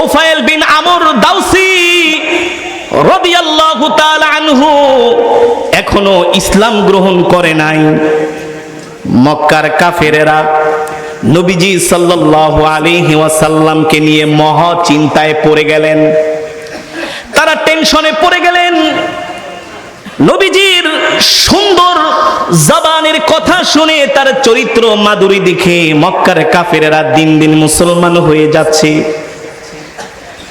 তোফায়েল বিন আমর দাউসি রাদিয়াল্লাহু তাআলা আনহু এখনও ইসলাম গ্রহণ করে নাই। মক্কার কাফেরেরা নবীজি সাল্লাল্লাহু আলাইহি ওয়াসাল্লামকে নিয়ে মহা চিন্তায় পড়ে গেলেন। তারা টেনশনে পড়ে গেলেন। নবীজির সুন্দর জবানের কথা শুনে তার চরিত্র মাধুরী দেখে মক্কার কাফেরেরা দিন দিন মুসলমান হয়ে যাচ্ছে।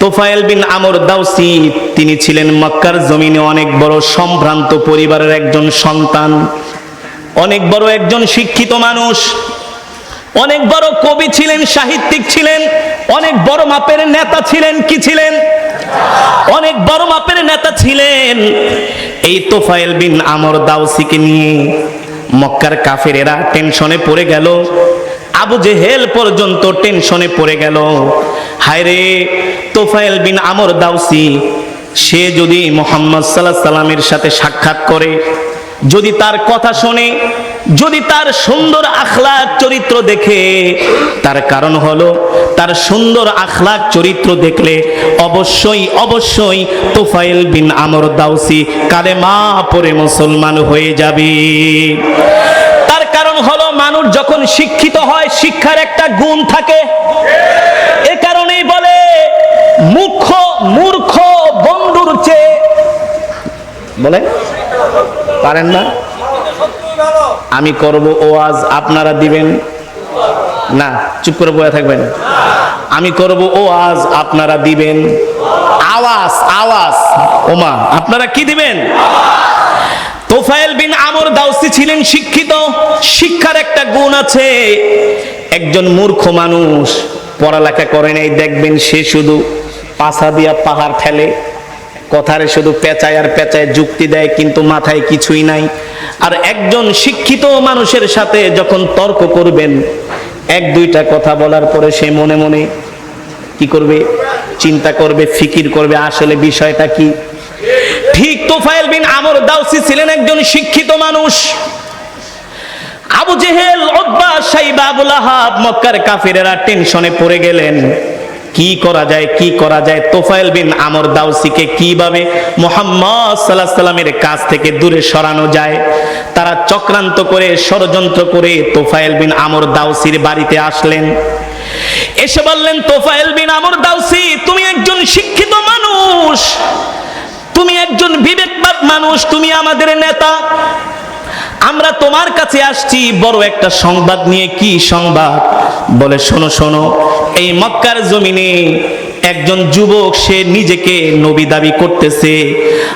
তোফায়েল বিন আমর দাউসি, তিনি ছিলেন মক্কার জমিনে অনেক বড় সম্ভ্রান্ত পরিবারের একজন সন্তান, অনেক বড় একজন শিক্ষিত মানুষ, অনেক বড় কবি ছিলেন, সাহিত্যিক ছিলেন, অনেক বড় মাপের নেতা ছিলেন, কি ছিলেন? অনেক বড় মাপের নেতা ছিলেন। এই তোফায়েল বিন আমর দাউসিকে নিয়ে মক্কার কাফেরেরা টেনশনে পড়ে গেল। আবু জেহেল পর্যন্ত টেনশনে পড়ে গেল। হায় রে তোফায়েল বিন আমর দাউসি, সে যদি মোহাম্মদ সাল্লাহ সাল্লামের সাথে সাক্ষাৎ করে, যদি তার কথা শোনে, যদি তার সুন্দর আখলাক চরিত্র দেখে, তার কারণ হলো তার সুন্দর আখলাক চরিত্র দেখলে অবশ্যই অবশ্যই তোফাইল বিন আমর দাউসি কালেমা পরে মুসলমান হয়ে যাবে। কারণ হলো মানুষ যখন শিক্ষিত হয়, শিক্ষার একটা গুণ থাকে। এ কারণেই বলে, মূর্খ মূর্খ বন্ধুর চেয়ে বলে, পারেন না? আমি করব ওয়াজ, আপনারা দিবেন? না, চুপ করে বয়ে থাকবেন। আমি করব ওয়াজ, আপনারা দিবেন। আওয়াজ আওয়াজ, ওমা, আপনারা কি দিবেন? তোফায়েল বিন আমর দাউসি ছিলেন শিক্ষিত। শিক্ষার একটা গুণ আছে, একজন মূর্খ মানুষ পড়ালেখা করে নাই, দেখবেন সে শুধু পাশা দিয়া পাহাড় ঠেলে কথারে শুধু পেঁচায় আর পেঁচায় যুক্তি দেয়, কিন্তু মাথায় কিছুই নাই। আর একজন শিক্ষিত মানুষের সাথে যখন তর্ক করবেন, এক দুইটা কথা বলার পরে সে মনে মনে কি করবে? চিন্তা করবে, ফিকির করবে, আসলে বিষয়টা কি? ঠিক তোফায়েল বিন আমর দাউসি ছিলেন একজন শিক্ষিত মানুষ। আবু জেহেল ওতবা সাইবা আবুল আহাব মক্কার কাফিরেরা টেনশনে পড়ে গেলেন। কি করা যায়, কি করা যায়? তোফায়েল বিন আমর দাউসিকে কীভাবে মোহাম্মদ সাল্লাহ সাল্লামের কাছ থেকে দূরে সরানো যায়? তারা চক্রান্ত করে, ষড়যন্ত্র করে তোফায়েল বিন আমর দাউসির বাড়িতে আসলেন। এসে বললেন, তোফায়েল বিন আমর দাউসি, তুমি একজন শিক্ষিত মানুষ। তুমি একজন বিবেকবাদ মানুষ, তুমি আমাদের নেতা। আমরা তোমার কাছে আসছি, বড় একটা সংবাদ নিয়ে কি সংবাদ? বলে, শোনো শোনো, এই মক্কার জমিনে একজন যুবক, সে নিজেকে নবী দাবি করতেছে।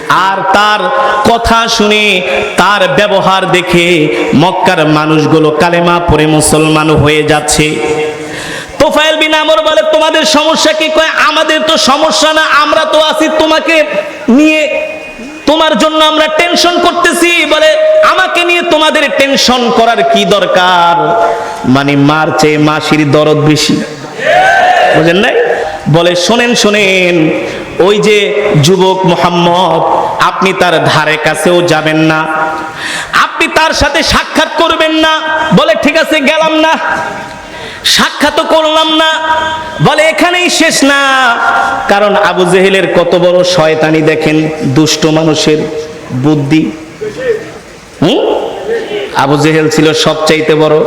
আর তার কথা শুনে, তার ব্যবহার দেখে মক্কার মানুষগুলো কালেমা পরে মুসলমান হয়ে যাচ্ছে। তোফায়েল বিন আমর বলে, তোমাদের সমস্যা কি? কয়, আমাদের তো সমস্যা না, আমরা তো আছি তোমাকে নিয়ে, তোমার জন্য আমরা টেনশন করতেছি। বলে, আমাকে নিয়ে তোমাদের টেনশন করার কি দরকার? মানে মার চেয়ে মাসির দরদ বেশি। বুঝেন নাই? বলে, শোনেন শোনেন, ওই যে যুবক মোহাম্মদ, আপনি তার ধারে কাছেও যাবেন না। আপনি তার সাথে সাক্ষাৎ করবেন না। বলে, ঠিক আছে, গেলাম না। সাক্ষাৎ করলাম না। বলে, এখানেই শেষ না। কারণ আবু জেহেলের কত বড় শয়তানি দেখেন, দুষ্ট মানুষের বুদ্ধি। হুম? আবু জেহেল ছিল সবচাইতে বড়।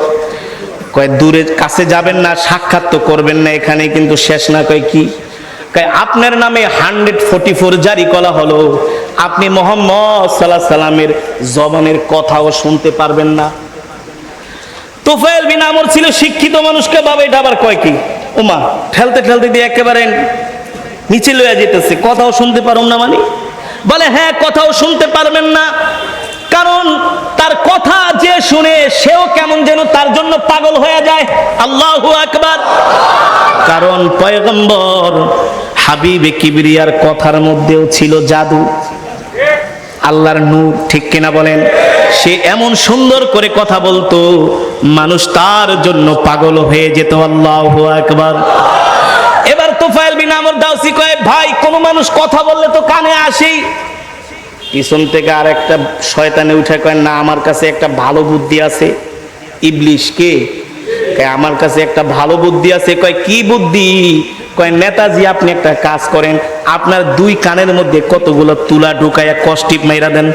কয়, দূরে, কাছে যাবেন না, সাক্ষাৎ তো করবেন না এখানে, কিন্তু শেষ না। কয়, কি? কয়, আপনার নামে হান্ড্রেড ফোর্টি ফোর জারি করা হলো। আপনি মোহাম্মদ সাল্লাহ সাল্লামের জবানের কথাও শুনতে পারবেন না। তোফায়েল বিন আমর ছিল শিক্ষিত মানুষকে বাবা এটা আবার কয় কি? ওমা, ঠেলতে ঠেলতে দিয়ে একেবারে নিচে লইয়া যেতেছে কথাও শুনতে পারুম না মানে? বলে হ্যাঁ কথাও শুনতে পারবেন না। কারণ তার কথা যে শুনে সেও কেমন যেন তার জন্য পাগল হয়ে যায়। আল্লাহু আকবার। কারণ পয়গম্বর হাবিবে কিবরিয়ার কথার মধ্যেও ছিল জাদু। আল্লাহর নূর ঠিক কিনা বলেন? সে এমন সুন্দর করে কথা বলতো, মানুষ তার জন্য পাগল হয়ে যেত, আল্লাহ একবার এবার তোফায়েল বিন আমর দাউসি কয়, ভাই, কোন মানুষ কথা বললে তো কানে আসেই। পিছন থেকে আর একটা শয়তানে উঠে কয়, না, আমার কাছে একটা ভালো বুদ্ধি আছে। ইবলিশ কে? আমার কাছে একটা ভালো বুদ্ধি আছে। কয়, কি বুদ্ধি? কয়, নেতাজি, আপনি একটা কাজ করেন, আপনার দুই কানের মধ্যে কতগুলো তুলা ঢুকাইয়া কষ্টিপ মেরা দেন?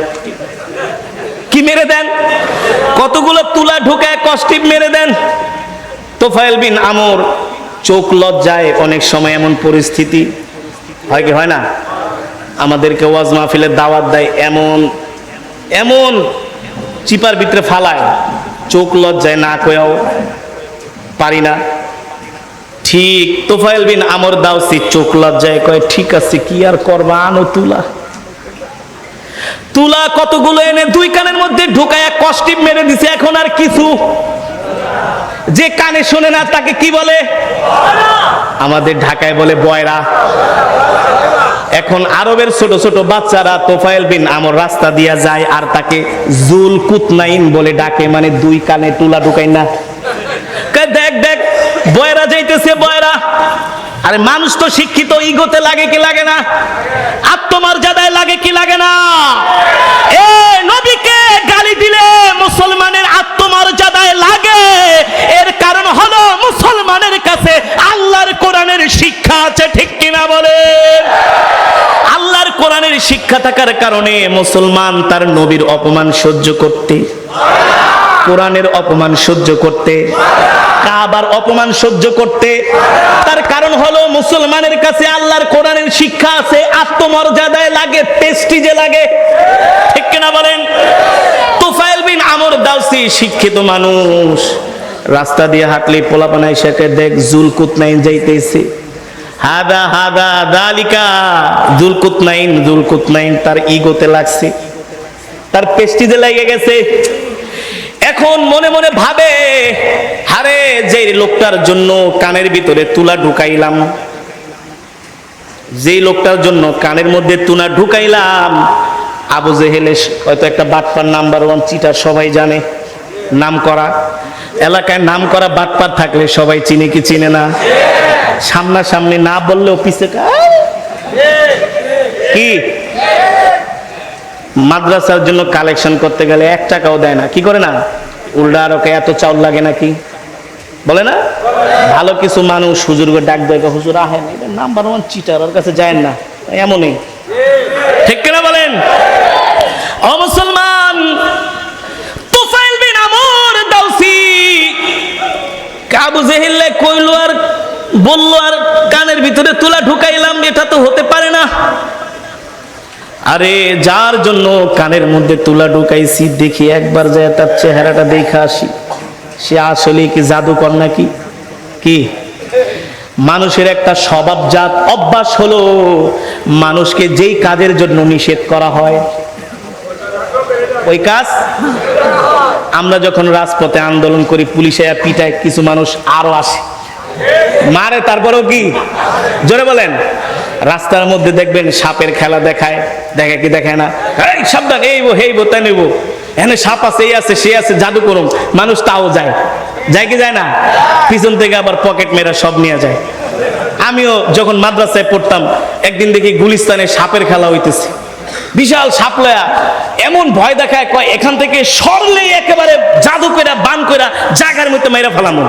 কি মেরে দেন? কতগুলো তুলা ঢুকায় কষ্টিপ মেরে দেন? তোফায়েল বিন আমর, চোখ লজ্জায় অনেক সময় এমন পরিস্থিতি। হয় কি, হয় না? আমাদেরকে ওয়াজ মাহফিলের দাওয়াত দেয় এমন এমন চিপার ভিতরে ফালায়। চোখ লজ্জায় না কয়াও পারি না। ঠিক তোফাইল বিন আমর দাওসি চোখ লজ্জায় কয়, ঠিক আছে, কি আর করবা? আনো তুলা। তুলা কতগুলো এনে দুই কানের মধ্যে ঢুকায় কষ্টিপ মেরে দিছে, এখন আর কিছু। যে কানে শোনে না, তাকে কি বলে? আমাদের ঢাকায় বলে বয়রা। এখন আরবের ছোট ছোট বাচ্চারা তোফায়েল বিন আমর রাস্তা দিয়া যায় আর তাকে জুল কুতনাইন বলে ডাকে মানে দুই কানে তুলা ঢুকাই না। দেখ দেখ বয়রা যাইতেছে, বয়রা। আরে মানুষ তো শিক্ষিত, ইগোতে লাগে কি লাগে না? আত্মমর্যাদায় লাগে কি লাগে না? এ নবীকে গালি দিলে মুসলমানের আত্মমর্যাদায় লাগে। এর কারণ হলো মুসলমানের কাছে আল্লাহর কোরআনের শিক্ষা আছে, ঠিক কিনা বলে? আল্লাহর কোরআনের শিক্ষা থাকার কারণে মুসলমান তার নবীর অপমান সহ্য করতে কোরআনের অপমান সহ্য করতে, কাবার অপমান সহ্য করতে। তার কারণ হলো মুসলমানের কাছে আল্লাহর কোরআনের শিক্ষা আছে, আত্মমর্যাদায় লাগে পেস্টিজে লাগে। ঠিক কিনা বলেন? তুফাইল বিন আমর দাউসি শিক্ষিত মানুষ। রাস্তা দিয়ে হাঁটলে পোলাপানা এসে দেখ, জুলকুতনাইন যাইতেছে। হাদা হাদা, দালিকা, জুলকুতনাইন জুলকুতনাইন তার ইগোতে লাগছে। তার পেস্টিজে লেগে গেছে। এখন মনে মনে ভাবে, হারে যে লোকটার জন্য কানের ভিতরে তুলা ঢুকাইলাম, যেই লোকটার জন্য কানের মধ্যে তুলা ঢুকাইলাম, আবু জেহেলে হয়তো একটা বাটপার নাম্বার ওয়ান চিটার সবাই জানে নাম করা এলাকায় নাম করা বাটপার থাকলে সবাই চিনে কি চিনে না? সামনাসামনি না বললেও পিছে কি? মাদ্রাসার জন্য কালেকশন করতে গেলে এক টাকাও দেয় না। কি করে না? উল্টা আর এত চাউল লাগে নাকি? বলে না? ভালো কিছু মানুষ হুজুরকে ডাক দেয় হুজুর আহেন, এটা নাম্বার ওয়ান চিটার ওর কাছে যায় না। এমনই। ঠিক কিনা বলেন? ও মুসলমান তুফাইল বিন আমর দাউসি, কাবু জেহিল্লে কইলো আর বলল আর কানের ভিতরে তুলা ঢুকাইলাম, এটা তো হতে পারে না। আরে যার জন্য কানের মধ্যে তুলা ঢুকাইছি, দেখি একবার যায় তার চেহারাটা দেখে আসি। সে আসলে কি জাদুকর নাকি? কি? মানুষের একটা স্বভাবজাত অভ্যাস হলো মানুষকে যেই কাজের জন্য নিষেধ করা হয়। ওই কাজ? আমরা যখন রাজপথে আন্দোলন করি, পুলিশে পিটায়, কিছু মানুষ আরও আসে। মারে, তারপরেও কি? জোরে বলেন। রাস্তার মধ্যে দেখবেন সাপের খেলা দেখায়, দেখে কি দেখায় না? এই, সাবধান, এই বো হেই বো তাই নেব। এখানে সাপ আছে, এই আছে, সে আছে জাদু করুন মানুষ তাও যায়। যায় কি যায় না? পিছন থেকে আবার পকেট মেরা সব নিয়ে যায়। আমিও যখন মাদ্রাসায় পড়তাম, একদিন দেখি গুলিস্তানে সাপের খেলা হইতেছে। বিশাল সাপ লয়া, এমন ভয় দেখায়, কয়, এখান থেকে সরলে একেবারে জাদু কইরা, বান কইরা জাগার মধ্যে মেরা ফেলামো।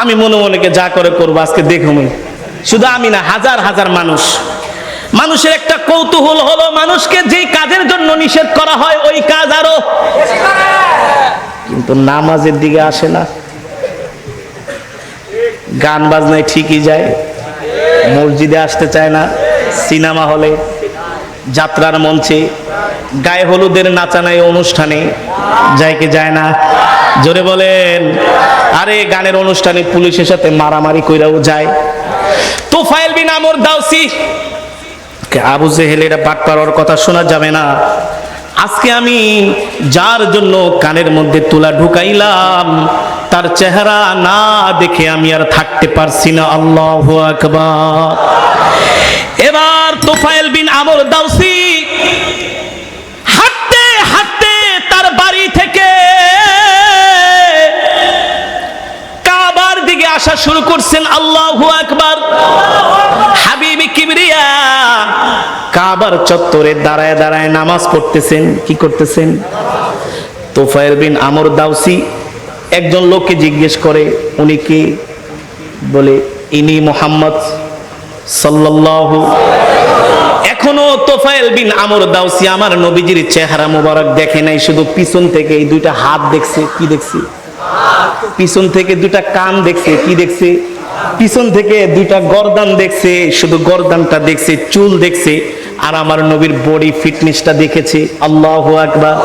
আমি মনে মনেকে যা করে করব, আজকে দেখুন শুধু আমি না, হাজার হাজার মানুষ। মানুষের একটা কৌতূহল হলো মানুষকে যেই কাজের জন্য নিষেধ করা হয়, ওই কাজ আরও। কিন্তু নামাজের দিকে আসে না। গান বাজনায় ঠিকই যায়, মসজিদে আসতে চায় না, সিনেমা হলে, যাত্রার মঞ্চে, গায়ে হলুদের নাচানাই অনুষ্ঠানে যায় কি যায় না। জোরে বলেন, আরে গানের অনুষ্ঠানে পুলিশের সাথে মারামারি কইরাও যায়। তোফাইল বিন আমর দাউসি। কে আবু জেহেল, এটা বাট পাওয়ার কথা শোনা যাবে না। আজকে আমি যার জন্য কানের মধ্যে তুলা ঢুকাইলাম, তার চেহারা না দেখে আমি আর থাকতে পারছি না। আল্লাহ আকবার। এবার তোফায়েল বিন আমর দাউসি হাঁটতে হাঁটতে তার বাড়ি থেকে কাবার দিকে আসা শুরু করছেন। আল্লাহু আকবার। কাবার চত্বরে দাঁড়ায় দাঁড়ায় নামাজ পড়তেছেন, কি করতেছেন? তোফায়েল বিন আমর দাউসি একজন লোককে জিজ্ঞেস করে, উনি কে? বলে, ইনি মোহাম্মদ সাল্লাল্লাহু এখনও তোফায়েল বিন আমর দাউসি আমার নবীজির চেহারা মোবারক দেখে নাই, শুধু পিছন থেকে এই দুইটা হাত দেখছে, কি দেখছি? পিছন থেকে দুইটা কান দেখছে, কি দেখছে? পিছন থেকে দুইটা গর্দান দেখছে, শুধু গর্দানটা দেখছে, চুল দেখছে। আর আমার নবীর বডি ফিটনেসটা দেখেছে। আল্লাহ আকবার।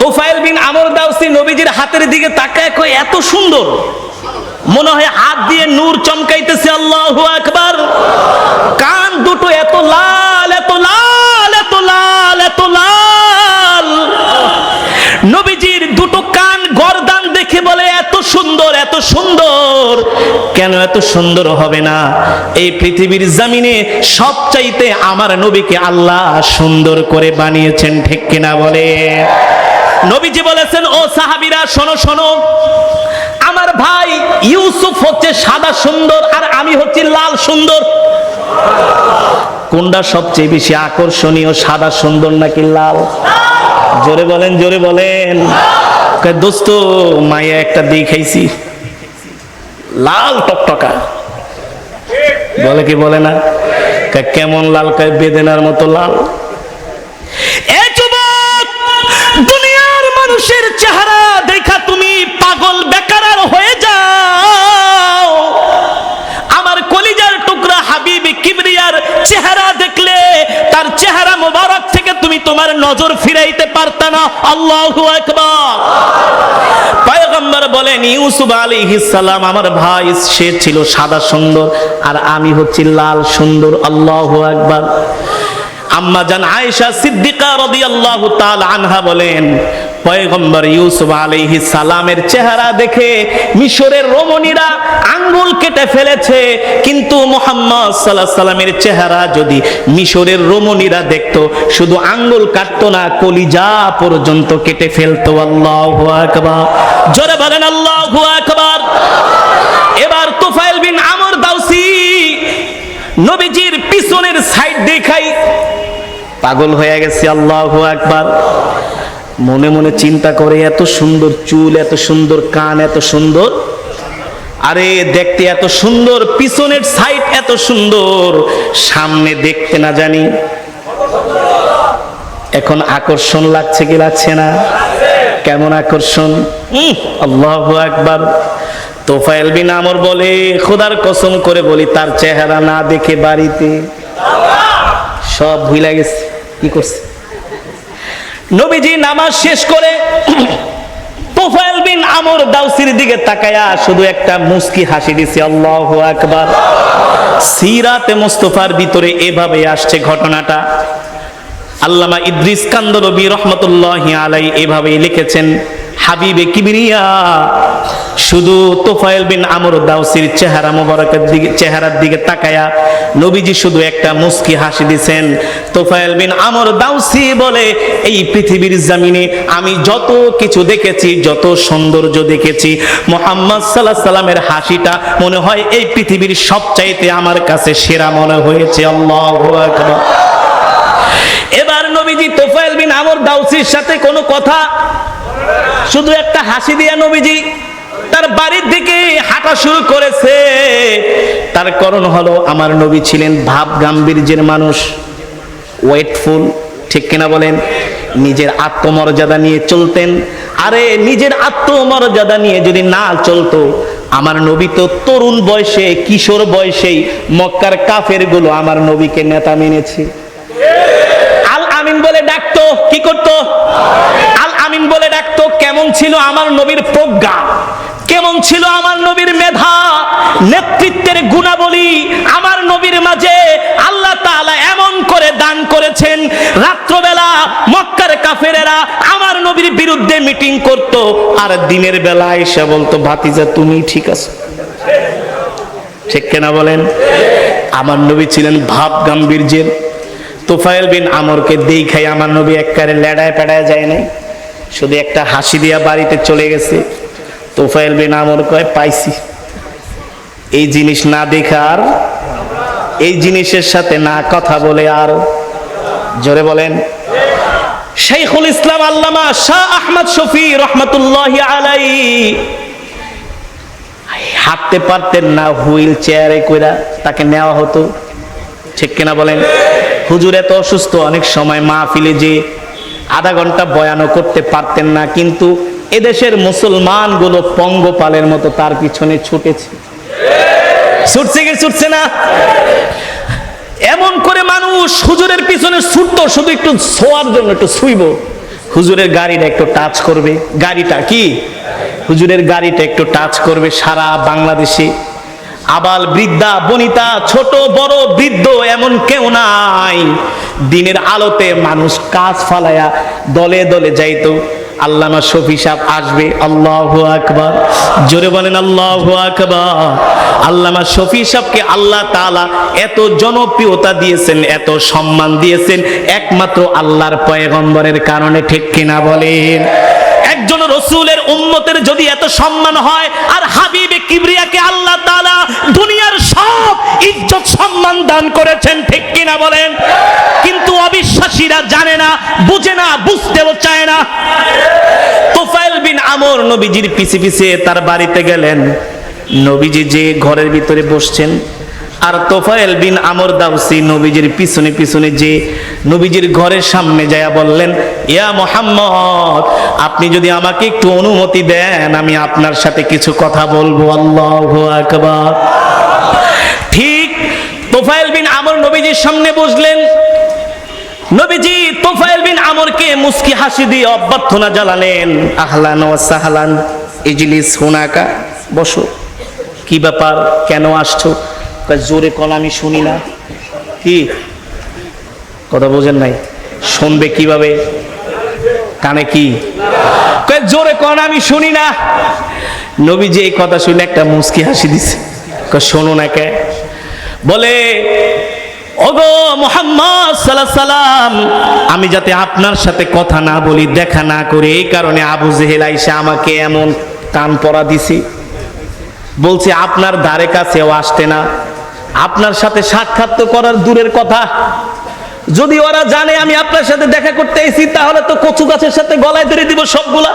তোফাইল বিন আমর দাউসি নবীজির হাতের দিকে তাকায় কয়, এত সুন্দর। মনে হয় হাত দিয়ে নূর চমকাইতেছে, আল্লাহ আকবার। কান দুটো এত লাল এত লাল এত লাল এত লাল নবীজির দুটো কান গর্দান দেখে বলে, এত সুন্দর এত সুন্দর। কেন এত সুন্দর হবে না? এই পৃথিবীর জামিনে সবচাইতে আমার নবীকে আল্লাহ সুন্দর করে বানিয়েছেন, ঠিক কিনা বলে? নবীজি বলেছেন, ও সাহাবীরা, শোনো শোনো। আমার ভাই ইউসুফ হচ্ছে সাদা সুন্দর আর আমি হচ্ছি লাল সুন্দর। কোনটা সবচেয়ে বেশি আকর্ষণীয়, সাদা সুন্দর নাকি লাল? জোরে বলেন জোরে বলেন। দোস্ত মায়া একটা দেখাইছি লাল টকটকা। বলে কি বলে না? কেমন লাল? বেদেনার মতো লাল। এ যুবক, দুনিয়ার মানুষের চেহারা দেখা তুমি পাগল, বেকার হয়ে যাও। আমার কলিজার টুকরা হাবিব কিবরিয়ার চেহারা দেখলে তার চেহারা মোবারক থেকে তোমার নজর ফিরাইতে পারত না। আল্লাহু আকবার। বলেন, ইউসুফ আলাইহিস সালাম আমার ভাই, সে ছিল সাদা সুন্দর আর আমি হচ্ছি লাল সুন্দর। আল্লাহ আকবার। আম্মা জান আয়েশা সিদ্দিকা রাদিয়াল্লাহু তাআলা আনহা বলেন পয়গম্বর ইউসুফ আলাইহিস সালামের চেহারা দেখে মিশরের রমণীরা আঙ্গুল কেটে ফেলেছে। কিন্তু মুহাম্মদ আলাইহি সাল্লামের চেহারা যদি মিশরের রমণীরা দেখতো, শুধু আঙ্গুল কাটতো না, কলিজা পর্যন্ত কেটে ফেলতো। আল্লাহু আকবার। জোরে বলেন, আল্লাহু আকবার। এবার তুফাইল বিন আমর দাউসি নবীজির পিছনের সাইড দেখাই। পাগল হয়ে গেছে, আল্লাহু আকবার। মনে মনে চিন্তা করে, এত সুন্দর চুল, এত সুন্দর কান, এত সুন্দর। আরে দেখতে এত সুন্দর, পিছনের সাইড এত সুন্দর, সামনে দেখতে না জানি। এখন আকর্ষণ লাগছে কি লাগছে না? কেমন আকর্ষণ? আল্লাহু আকবার। তোফায়েল বিন আমর বলে, খোদার কসম করে বলি, তার চেহারা না দেখে বাড়িতে সব ভুলে গেছে। কি করছে? নবীজি নামাজ শেষ করে তোফায়েল বিন আমর দাউসির দিকে তাকায়া শুধু একটা মুস্কি হাসি দিছে, আল্লাহু আকবার। সিরাতে মুস্তফার ভিতরে এভাবে আসছে ঘটনাটা। আল্লামা ইদ্রিস কান্দলবি রহমতুল্লাহ আলাই এভাবেই লিখেছেন হাবিবে কিবরিয়া, শুধু তোফায়েল বিন আমর দাউসির চেহারা মোবারকের দিকে, চেহারার দিকে তাকায়া নবীজি শুধু একটা মুস্কি হাসি দিছেন। তোফায়েল বিন আমর দাউসি বলে, এই পৃথিবীর জামিনে আমি যত কিছু দেখেছি, যত সৌন্দর্য দেখেছি, মোহাম্মদ সাল্লাহ সাল্লামের হাসিটা মনে হয় এই পৃথিবীর সবচাইতে আমার কাছে সেরা মনে হয়েছে। আল্লাহ এবার নবীজি তোফায়েল বিন আমর দাউসির সাথে কোনো কথা শুধু একটা হাসি দিয়া নবীজি তার বাড়ির দিকে হাঁটা শুরু করেছে। তার কারণ হলো আমার নবী ছিলেন ভাব গাম্ভীর্যের মানুষ, ওয়েটফুল, ঠিক কিনা বলেন? নিজের আত্মমর্যাদা নিয়ে চলতেন। আরে, নিজের আত্মমর্যাদা নিয়ে যদি না চলতো, আমার নবী তো তরুণ বয়সে, কিশোর বয়সেই মক্কার কাফেরগুলো আমার নবীকে নেতা মেনেছে। আল আমিন বলে ডাকতো, কি করতো? আল আমিন বলে ডাকতো কেমন ছিল আমার নবীর প্রজ্ঞা, কেমন ছিল আমার নবীর মেধা, নেতৃত্বের গুণাবলী, আমার নবীর মাঝে আল্লাহ তাআলা এমন করে দান করেছেন, রাত্রবেলা মক্কার কাফেরেরা আমার নবীর বিরুদ্ধে মিটিং করত আর দিনের বেলা এসে বলতো, ভাতিজা, তুমি ঠিক আছো? ঠিক কেনা বলেন? আমার নবী ছিলেন ভাব গাম্ভীর্যের। তোফায়েল বিন আমরকে দেখাই আমার নবী একবারে লেড়ায় পেড়ায় যায় নাই। শুধু একটা হাসি দিয়া বাড়িতে চলে গেছে। তোফায়েল বিন আমর কয়, পাইছি। এই জিনিস না দেখার এই জিনিসের সাথে না কথা বলে আর জোরে বলেন। শাইখুল ইসলাম আল্লামা শাহ আহমদ শফি রহমতুল্লাহ আলাই হাঁটতে পারতেন না, হুইল চেয়ারে কইরা তাকে নেওয়া হতো। ঠিক কিনা বলেন? হুজুর এত অসুস্থ, অনেক সময় মাহফিলে যে আধা ঘণ্টা বয়ানও করতে পারতেন না, কিন্তু এদেশের মুসলমানগুলো পঙ্গপালের মতো তার পিছনে ছুটেছে। ছুটছে কি ছুটছে না? এমন করে মানুষ হুজুরের পিছনে ছুটতো, শুধু একটু ছোঁয়ার জন্য একটু ছুইব হুজুরের গাড়িটা একটু টাচ করবে। গাড়িটা কি? হুজুরের গাড়িটা একটু টাচ করবে সারা বাংলাদেশে। আবাল বৃদ্ধা, বনিতা, ছোট, বড়, বৃদ্ধ এমন কেউ নাই। দিনের আলোতে মানুষ কাজ ফালায়া দলে দলে যাইতো। আল্লামা শফি সাহেব আসবে, আল্লাহ আকবার। জোরে বলেন, আল্লাহ আকবার। আল্লামা শফি সাহেবকে আল্লাহ তাআলা এত জনপ্রিয়তা দিয়েছেন, এত সম্মান দিয়েছেন, একমাত্র আল্লাহর পয়গম্বরের কারণে ঠিক কিনা বলেন। একজন রসুলের উম্মতের যদি এত সম্মান হয়, আর হাবিবে কিবরিয়াকে আল্লাহ তাআলা দুনিয়ার সব ইজ্জত সম্মান দান করেছেন, ঠিক কিনা বলেন? কিন্তু অবিশ্বাসীরা জানে না, বুঝে না, বুঝতেও চায় না। তোফাইল বিন আমর নবীজির পিছে পিছে তার বাড়িতে গেলেন। নবীজি যে ঘরের ভিতরে বসছেন আর তোফায়েল বিন আমর দাউসি নবীজির পিছনে পিছনে যে নবীজির ঘরের সামনে যায়া বললেন, ইয়া মোহাম্মদ, আপনি যদি আমাকে একটু অনুমতি দেন, আমি আপনার সাথে কিছু কথা বলব। আল্লাহু আকবার। ঠিক তোফায়েল বিন আমর নবীজির সামনে বসলেন। নবীজি তোফায়েল বিন আমরকে মুস্কি হাসি দিয়ে অভ্যর্থনা জানালেন, আহলান ওয়া সাহলান, ইজলিস হুনাকা, বসো। কি ব্যাপার? কেন আসছো? জোরে কল, আমি শুনি না। কি? কথা বোঝেন নাই। শুনবে কীভাবে? কানে কি? জোরে কন আমি শুনি না। নবীজি এই কথা শুনে একটা মুস্কি হাসি দিছে। শোনো না কে? বলে, ওগো মোহাম্মদ সাল্লাম, আমি যাতে আপনার সাথে কথা না বলি, দেখা না করে, এই কারণে আবু জেহেল আইসা আমাকে এমন কান পরা দিছি। বলছে, আপনার দ্বারে কাছেও আসতে না। আপনার সাথে সাক্ষাৎ তো করার দূরের কথা। যদি ওরা জানে আমি আপনার সাথে দেখা করতে এসেছি, তাহলে তো কচু গাছের সাথে গলায় ধরে দিব সবগুলা।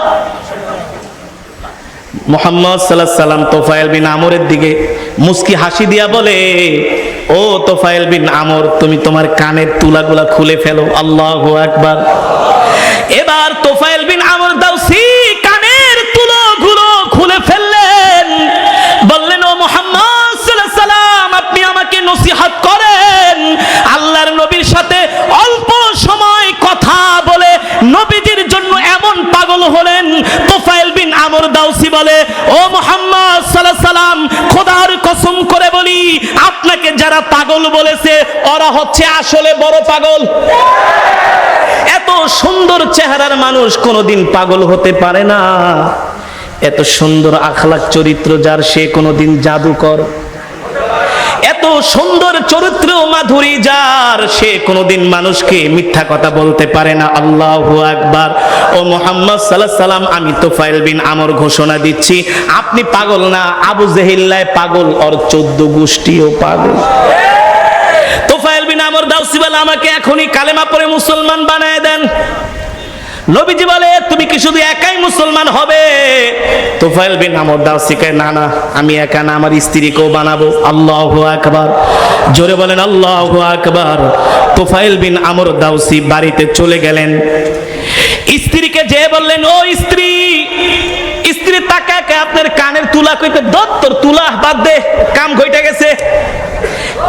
মোহাম্মদ সাল্লাহ সাল্লাম তোফায়েল বিন আমরের দিকে মুস্কি হাসি দিয়া বলে, ও তোফায়েল বিন আমর, তুমি তোমার কানের তুলাগুলা খুলে ফেলো। আল্লাহ একবার এবার তোফায়েল বিন সাল্লাম খোদার কসম করে বলি, আপনাকে যারা পাগল বলেছে, ওরা হচ্ছে আসলে বড় পাগল। এত সুন্দর চেহারার মানুষ কোনোদিন পাগল হতে পারে না। এত সুন্দর আখলাক চরিত্র যার সে কোনোদিন জাদুকর। সুন্দর চরিত্র মাধুরী যার, সে কোনোদিন মানুষকে মিথ্যা কথা বলতে পারে না। আল্লাহ আকবার। ও মোহাম্মদ সাল্লাহ সাল্লাম, আমি তো ফাইল বিন আমর ঘোষণা দিচ্ছি, আপনি পাগল না, আবু জেহিল্লায় পাগল, ওর চোদ্দ গোষ্ঠীও পাগল। তোফাইল বিন আমর দাউসিবালা আমাকে এখনই কালেমা পরে মুসলমান বানায় দেন। নবীজি বলে, তুমি কি শুধু একাই মুসলমান হবে? তোফাইল বিন আমর দাউসি কয় না না, আমি একা না, আমার স্ত্রীকেও বানাবো। আল্লাহ আকবার। জোরে বলেন, আল্লাহ আকবার। তোফাইল বিন আমর দাউসি বাড়িতে চলে গেলেন। স্ত্রীকে যে বললেন, ও স্ত্রী স্ত্রী তাকাকে আপনার কানের তুলা কইতে দত্তর তুলা, বাদ দে, কাম ঘটে গেছে।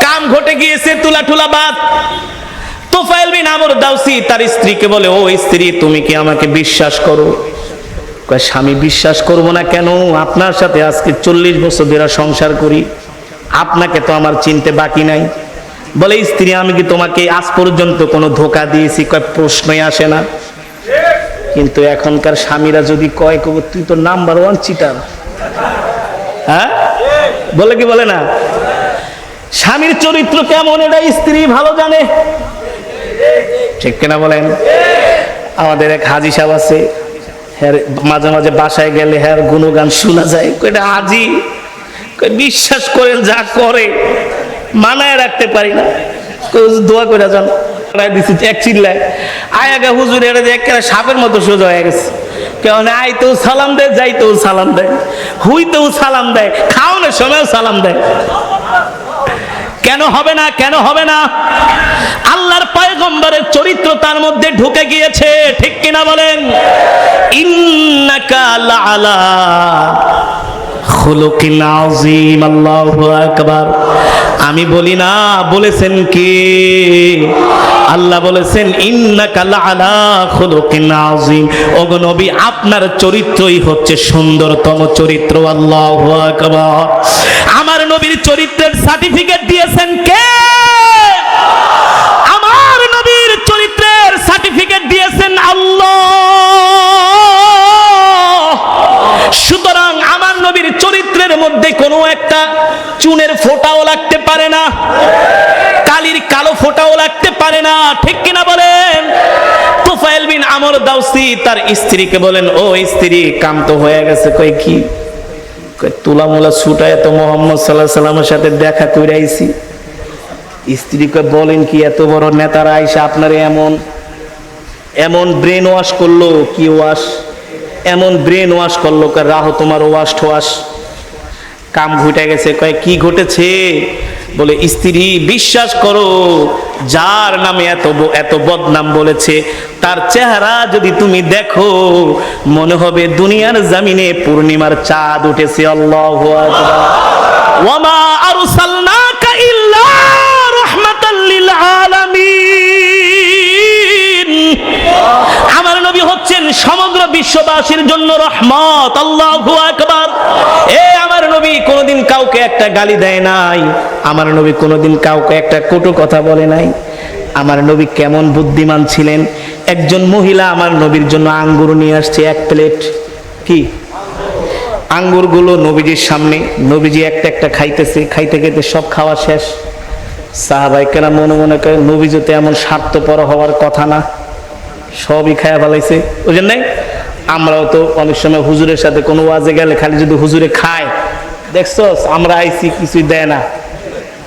কাম ঘটে গিয়েছে তুলা টুলা বাদ। আমর দাউসি তার স্ত্রীকে বলে, ও স্ত্রী, তুমি কি আমাকে বিশ্বাস করো? স্বামী, বিশ্বাস করব না কেন? আপনার সাথে আজকে চল্লিশ বছর ধরে সংসার করি। আপনাকে তো আমার চিনতে বাকি নাই। বলে, স্ত্রী, আমি কি তোমাকে আজ পর্যন্ত কোনো ধোকা দিয়েছি? কয়, প্রশ্নই আসে না। কিন্তু এখনকার স্বামীরা যদি কয়, কব, তুই তো নাম্বার ওয়ান চিটার হ্যাঁ? বলে কি বলে না? স্বামীর চরিত্র কেমন, এটা স্ত্রী ভালো জানে। ঠিক কিনা বলেন? আমাদের এক হাজি সাহেব আছে হ্যাঁ মাঝে মাঝে বাসায় গেলে হ্যাঁ গুণগান শোনা যায়। কইটা হাজি? বিশ্বাস করেন, যা করে, মানায় রাখতে পারি না। দোয়া করে যান। দিছি, এক চিল্লায়। আয়াগা হুজুর এটা যে একেবারে সাপের মতো সোজা হয়ে গেছে। কেউ না আইতেও সালাম দেয় যাইতেও সালাম দেয় হুইতেও সালাম দেয় খাওয়ানোর সময়ও সালাম দেয় কেন হবে না, কেন হবে না? আল্লাহর পয়গম্বরের চরিত্র তার মধ্যে ঢুকে গিয়েছে, ঠিক কিনা বলেন? ইন্নাকা লাআলা খুলুকিন আযীম আল্লাহু আকবার। আমি বলি না, বলেছেন কি? আল্লাহ বলেছেন, ইন্নাকা লাআলা খুলুকিন আযীম ওগো নবী, আপনার চরিত্রই হচ্ছে সুন্দরতম চরিত্র, আল্লাহু আকবার। আমার নবীর চরিত্রের সার্টিফিকেট দিয়েছেন কে? কালো লাগতে পারে না। ঠিক কিনা বলেন? তুফাইল বিন আমর দাউসি তার স্ত্রীকে বলেন, ও স্ত্রী, কাম তো হয়ে গেছে, কই কি? তুলামুলা ছুটায় তো মোহাম্মদ সাল্লাহ সাল্লামের সাথে দেখা করে আইছি। স্ত্রীকে বলেন কি, এত বড় নেতারা আইসা আপনার এমন এমন ব্রেন ওয়াশ করল, কি ওয়াশ? এমন ব্রেন ওয়াশ করল রাহো, তোমার ওয়াশ ঠোয়াশ। কাম ঘুটে গেছে, কয়, কি ঘটেছে? বলে, স্ত্রী, বিশ্বাস করো, যার নামে এত এত বদনাম বলেছে, তার চেহারা যদি তুমি দেখো, মনে হবে দুনিয়ার জামিনে পূর্ণিমার চাঁদ উঠেছে, আল্লাহ ওয়ামা আরসালনাকা সমগ্র বিশ্ববাসীর জন্য রহমত, আল্লাহু আকবার। এ আমার নবী কোনোদিন কাউকে একটা গালি দেয় নাই। আমার নবী কোনোদিন কাউকে একটা কটু কথা বলে নাই। আমার নবী কেমন বুদ্ধিমান ছিলেন। একজন মহিলা আমার নবীর জন্য আঙ্গুর নিয়ে আসছে এক প্লেট। কি? আঙ্গুরগুলো নবীজির সামনে। নবীজি একটা একটা খাইতেছে, খাইতে খাইতে সব খাওয়া শেষ। সাহাবাই কেনা মনে মনে করে নবী যদি এমন স্বার্থপর হওয়ার কথা না। সবই খায়া ফেলাইছে। ওই জন্যে আমরাও তো অনেক সময় হুজুরের সাথে কোনো ওয়াজে গেলে খালি যদি হুজুরে খায়। দেখছ আমরা আইসি কিছুই দেয় না।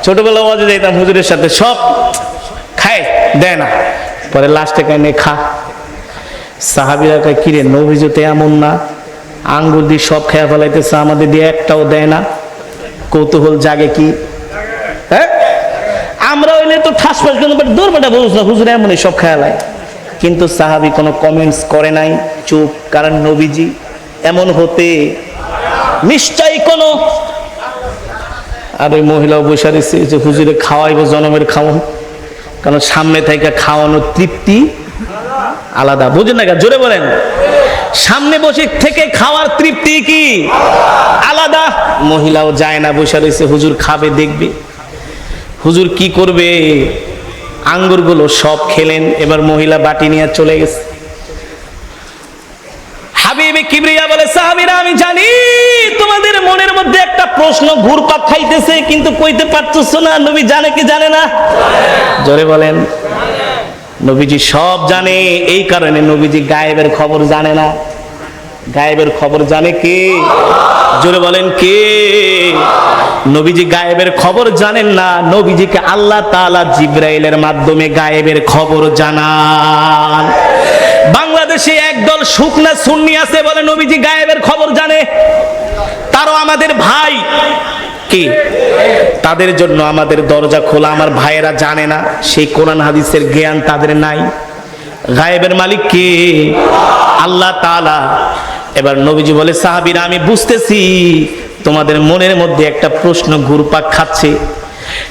ছোটবেলা ওয়াজে যাইতাম হুজুরের সাথে, সব খায়, দেয় না। পরে লাস্টে কাইনে খা। সাহাবিরা কয়, কিরে নভিজতে এমন না। আঙ্গুর দিয়ে সব খেয়া ফেলাইতেছে, আমাদের দিয়ে একটাও দেয় না। কৌতূহল জাগে কি? হ্যাঁ? আমরা হইলে তো ঠাস ফাস দূর বেটা বুঝ না, হুজুর এমনই সব খেয়ালায় কিন্তু সাহাবি কোনো কমেন্টস করে নাই, চুপ। কারণ নবীজি এমন হতে নিশ্চয়ই কোনো আর ওই মহিলাও বসে রয়েছে যে হুজুরে খাওয়াইব, জনমের খাওয়ান কারণ সামনে থেকে খাওয়ানোর তৃপ্তি আলাদা। বুঝেন না জোরে বলেন। সামনে বসে থেকে খাওয়ার তৃপ্তি কি? আলাদা। মহিলাও যায় না, বসে রয়েছে, হুজুর খাবে, দেখবে। হুজুর কি করবে? আঙ্গুরগুলো সব খেলেন, এবার মহিলা বাটি নিয়ে চলে গেছে। হাবিবে কিবরিয়া বলে, সাহাবীরা, আমি জানি তোমাদের মনের মধ্যে একটা প্রশ্ন ঘুরপাক খাইতেছে, কিন্তু কইতে পারতেছ না, নবী জানে কি জানে না? জোরে বলেন। নবীজি সব জানে, এই কারণে নবীজি গায়েবের খবর জানে না। গায়েবের খবর জানে কে? জোরে বলেন কে? নবীজি গায়েবের খবর জানেন না, নবীজিকে আল্লাহ তাআলা জিব্রাইলের মাধ্যমে গায়েবের খবর জানান। বাংলাদেশে একদল শুকনা সুন্নি আছে বলে নবীজি গায়েবের খবর জানে। তারও আমাদের ভাই কি? তাদের জন্য আমাদের দরজা খোলা, আমার ভাইয়েরা জানে না, সেই কোরআন হাদিসের জ্ঞান তাদের নাই। গায়েবের মালিক কে? আল্লাহ তাআলা এবার নবীজি বলে, সাহাবিরা, আমি বুঝতেছি তোমাদের মনের মধ্যে একটা প্রশ্ন ঘুরপাক খাচ্ছে।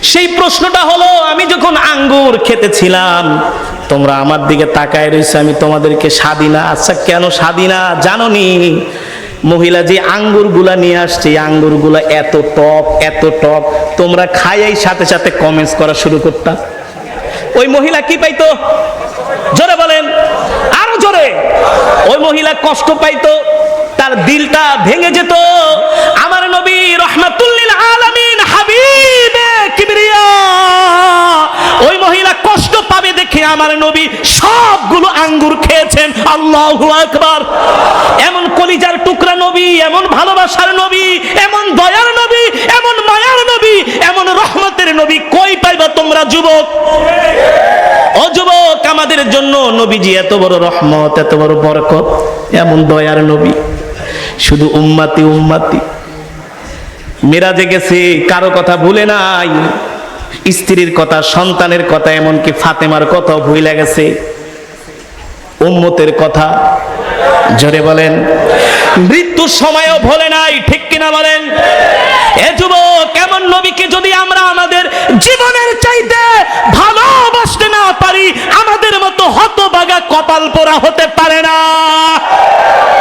সেই প্রশ্নটা হলো, আমি যখন আঙ্গুর খেতেছিলাম, তোমরা আমার দিকে তাকায় রয়েছে আমি তোমাদেরকে স্বাধীনা আচ্ছা কেন স্বাধীনা জানোনি? মহিলা যে আঙ্গুরগুলা নিয়ে আসছে আঙ্গুরগুলা এত টক এত টক। তোমরা খাইয়াই সাথে সাথে কমেন্টস করা শুরু করতা। ওই মহিলা কি পাইতো? জোরে বলেন। জোরে ওই মহিলা কষ্ট পাইতো, তার দিলটা ভেঙে যেত। আমার নবী রহমাতুল্লিল আলামিন হাবিবে কিবরিয়া। ওই মহিলা কষ্ট পাবে দেখে আমার নবী সবগুলো আঙ্গুর খেয়েছেন। আল্লাহু আকবার। এমন কলিজার টুকরা নবী, এমন ভালোবাসার নবী, এমন দয়ার নবী, এমন মায়ার নবী, এমন রহমতের নবী কই পাইবা তোমরা যুবক? আমাদের জন্য নবীজি এত বড় রহমত, এত বড় বরকত, এমন দয়ার নবী। শুধু উম্মাতি উম্মাতি। মেরাজে গেছে, কারও কথা ভুলে নাই। স্ত্রীর কথা, সন্তানের কথা, এমনকি ফাতেমার কথাও ভুলে গেছে। উম্মতের কথা, জোরে বলেন। মৃত্যুর সময়ও ভোলে নাই, ঠিক কিনা বলেন? এ যুবক কেমন নবীকে যদি আমরা আমাদের জীবনের চাইতে পারি আমাদের মতো হতবাগা কপাল পোড়া হতে পারে না।